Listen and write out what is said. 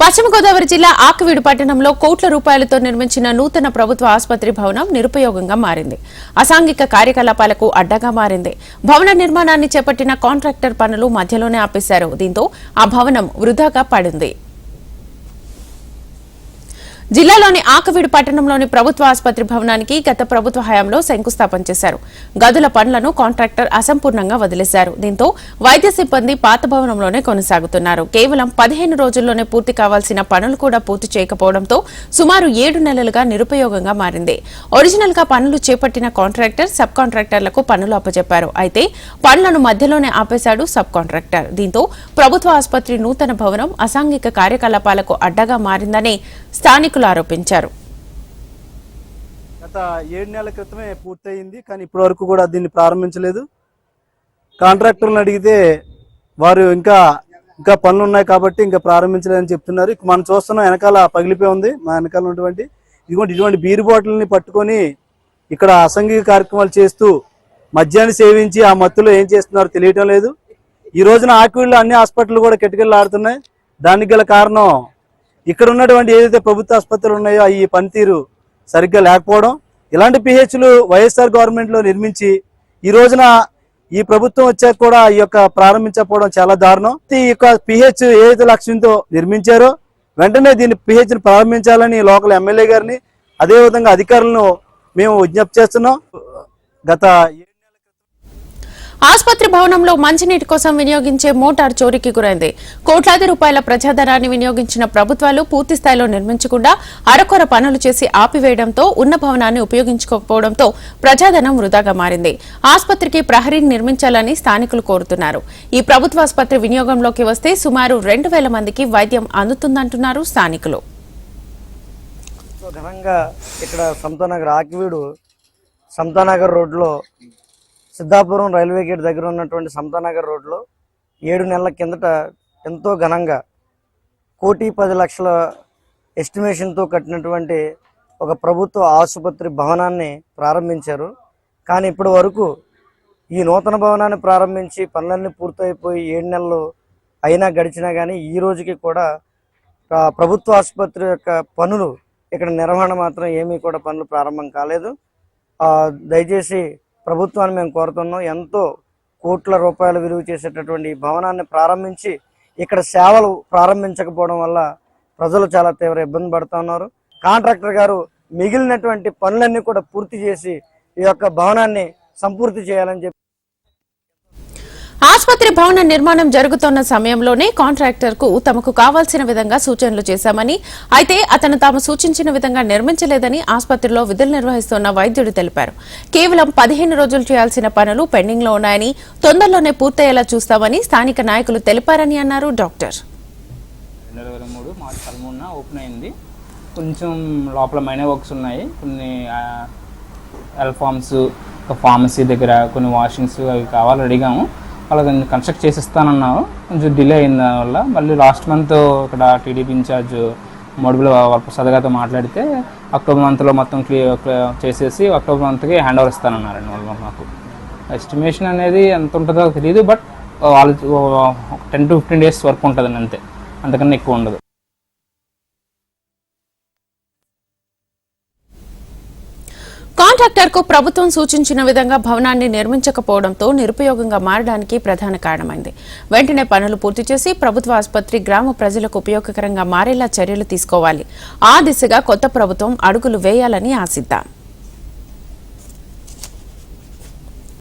పశ్చిమ గోదావరి జిల్లా ఆకివీడు పట్టణంలో కోట్ల రూపాయలతో నిర్మించిన నూతన ప్రభుత్వ ఆసుపత్రి భవనం నిరుపయోగంగా మారింది. అసాంఘిక కార్యకలాపాలకు అడ్డగా మారింది. భవన నిర్మాణాన్ని చేపట్టిన కాంట్రాక్టర్ పనులు మధ్యలోనే ఆపేశారు. దీంతో ఆ భవనం వృధాగా పడింది. జిల్లాలోని ఆకవీడు పట్టణంలోని ప్రభుత్వ ఆసుపత్రి భవనానికి గత ప్రభుత్వ హయాంలో శంకుస్థాపన చేశారు. గదుల పనులను కాంట్రాక్టర్ అసంపూర్ణంగా వదిలేశారు. దీంతో వైద్య సిబ్బంది పాత భవనంలోనే కొనసాగుతున్నారు. కేవలం పదిహేను రోజుల్లోనే పూర్తి కావాల్సిన పనులు కూడా పూర్తి చేయకపోవడంతో సుమారు ఏడు నెలలుగా నిరుపయోగంగా మారింది. ఒరిజినల్గా పనులు చేపట్టిన కాంట్రాక్టర్ సబ్ కాంట్రాక్టర్లకు పనులు అప్పచెప్పారు అయితే పనులను మధ్యలోనే ఆపేశాడు సబ్ కాంట్రాక్టర్ దీంతో ప్రభుత్వ ఆసుపత్రి నూతన భవనం అసాంఘిక కార్యకలాపాలకు అడ్డగా మారిందని స్థానికులు ఆరోపించారు. గత ఏడు నెలల క్రితమే పూర్తయింది కానీ ఇప్పటి వరకు కూడా దీన్ని ప్రారంభించలేదు. కాంట్రాక్టర్లను అడిగితే వారు ఇంకా ఇంకా పనులు ఉన్నాయి కాబట్టి ఇంకా ప్రారంభించలేదని చెప్తున్నారు. మనం చూస్తున్నాం వెనకాల పగిలిపోయి ఉంది. మా వెనకాల ఉన్నటువంటి ఇదిగోండి ఇటువంటి బీరు బాటిల్ని పట్టుకొని ఇక్కడ అసంఘిక కార్యక్రమాలు చేస్తూ మద్యాన్ని సేవించి ఆ మత్తులో ఏం చేస్తున్నారో తెలియటం లేదు. ఈ రోజున ఆకివీళ్ళు అన్ని హాస్పిటల్ కూడా కిటకిళ్ళు ఆడుతున్నాయి దానికి గల కారణం ఇక్కడ ఉన్నటువంటి ఏదైతే ప్రభుత్వ ఆసుపత్రులు ఉన్నాయో ఈ పనితీరు సరిగ్గా లేకపోవడం ఇలాంటి పిహెచ్లు వైఎస్ఆర్ గవర్నమెంట్లో నిర్మించి ఈ రోజున ఈ ప్రభుత్వం వచ్చాక కూడా ఈ యొక్క ప్రారంభించకపోవడం చాలా దారుణం. ఈ యొక్క పిహెచ్ ఏదైతే లక్ష్యంతో నిర్మించారో వెంటనే దీన్ని పిహెచ్ని ప్రారంభించాలని లోకల్ ఎమ్మెల్యే గారిని అదేవిధంగా అధికారులను మేము విజ్ఞప్తి చేస్తున్నాం. గత ఆసుపత్రి భవనంలో మంచినీటి కోసం వినియోగించే మోటార్ చోరీకి గురైంది. కోట్లాది రూపాయల ప్రజాధనాన్ని వినియోగించిన ప్రభుత్వాలు పూర్తి స్థాయిలో నిర్మించకుండా అరకొర పనులు చేసి ఆపివేయడంతో ఉన్న భవనాన్ని ఉపయోగించుకోకపోవడంతో ప్రజాధనం వృధాగా మారింది. ఆసుపత్రికి ప్రహరీ నిర్మించాలని స్థానికులు కోరుతున్నారు. ఈ ప్రభుత్వాసుపత్రి వినియోగంలోకి వస్తే సుమారు రెండు వేల మందికి వైద్యం అందుతుందంటున్నారు స్థానికులు. ఘనంగా ఇక్కడ ఆకివీడు రోడ్లో సిద్ధాపురం రైల్వే గేట్ దగ్గర ఉన్నటువంటి సమతానగర్ రోడ్లో ఏడు నెలల కిందట ఎంతో ఘనంగా కోటి పది లక్షల ఎస్టిమేషన్తో కట్టినటువంటి ఒక ప్రభుత్వ ఆసుపత్రి భవనాన్ని ప్రారంభించారు. కానీ ఇప్పటి వరకు ఈ నూతన భవనాన్ని ప్రారంభించి పనులన్నీ పూర్తయిపోయి ఏడు నెలలు అయినా గడిచినా కానీ ఈ రోజుకి కూడా ప్రభుత్వ ఆసుపత్రి యొక్క పనులు ఇక్కడ నిర్వహణ మాత్రం ఏమీ కూడా పనులు ప్రారంభం కాలేదు. దయచేసి ప్రభుత్వాన్ని మేము కోరుతున్నాం. ఎంతో కోట్ల రూపాయలు విలువ చేసేటటువంటి ఈ భవనాన్ని ప్రారంభించి ఇక్కడ సేవలు ప్రారంభించకపోవడం వల్ల ప్రజలు చాలా తీవ్ర ఇబ్బంది పడుతూ ఉన్నారు. కాంట్రాక్టర్ గారు మిగిలినటువంటి పనులన్నీ కూడా పూర్తి చేసి ఈ యొక్క భవనాన్ని సంపూర్తి చేయాలని చెప్పి ఆసుపత్రి భవన నిర్మాణం జరుగుతున్న సమయంలోనే కాంట్రాక్టర్కు తమకు కావాల్సిన విధంగా సూచనలు చేశామని అయితే అతను తాము సూచించిన విధంగా నిర్మించలేదని ఆసుపత్రిలో విధులు నిర్వహిస్తున్న వైద్యుడు తెలిపారు. కేవలం పదిహేను రోజులు చేయాల్సిన పనులు పెండింగ్లో ఉన్నాయని తొందరలోనే పూర్తయ్యేలా చూస్తామని స్థానిక నాయకులు తెలిపారని అన్నారు డాక్టర్. మూడు ఓపెన్ అయింది. కొంచెం లోపల వర్క్స్ ఉన్నాయి. కొన్ని ఎల్ ఫార్మ్స్ ఫార్మసీ దగ్గర కొన్ని వాషింగ్స్ అవి కావాలి అడిగాము. వాళ్ళకి కన్స్ట్రక్ట్ చేసిస్తానన్నావు. కొంచెం డిలే అయిన దానివల్ల మళ్ళీ లాస్ట్ మంత్ ఇక్కడ టీడీపీ ఇన్ఛార్జ్ మడుగుల సదగాతో మాట్లాడితే అక్టోబర్ మంత్లో మొత్తం క్లియర్ చేసేసి అక్టోబర్ మంత్కి హ్యాండ్ ఓవర్ ఇస్తానన్నారండి వాళ్ళు మాకు. ఎస్టిమేషన్ అనేది ఎంత ఉంటుందో తెలియదు బట్ వాళ్ళు ten to fifteen days work ఉంటుందండి అంతే. అంతకన్నా ఎక్కువ ఉండదు. కాంట్రాక్టర్కు ప్రభుత్వం సూచించిన విధంగా భవనాన్ని నిర్మించకపోవడంతో నిరుపయోగంగా మారడానికి ప్రధాన కారణమైంది. వెంటనే పనులు పూర్తి చేసి ప్రభుత్వ ఆసుపత్రి గ్రామ ప్రజలకు ఉపయోగకరంగా మారేలా చర్యలు తీసుకోవాలి. ఆ దిశగా కొత్త ప్రభుత్వం అడుగులు వేయాలని ఆశిద్దాం.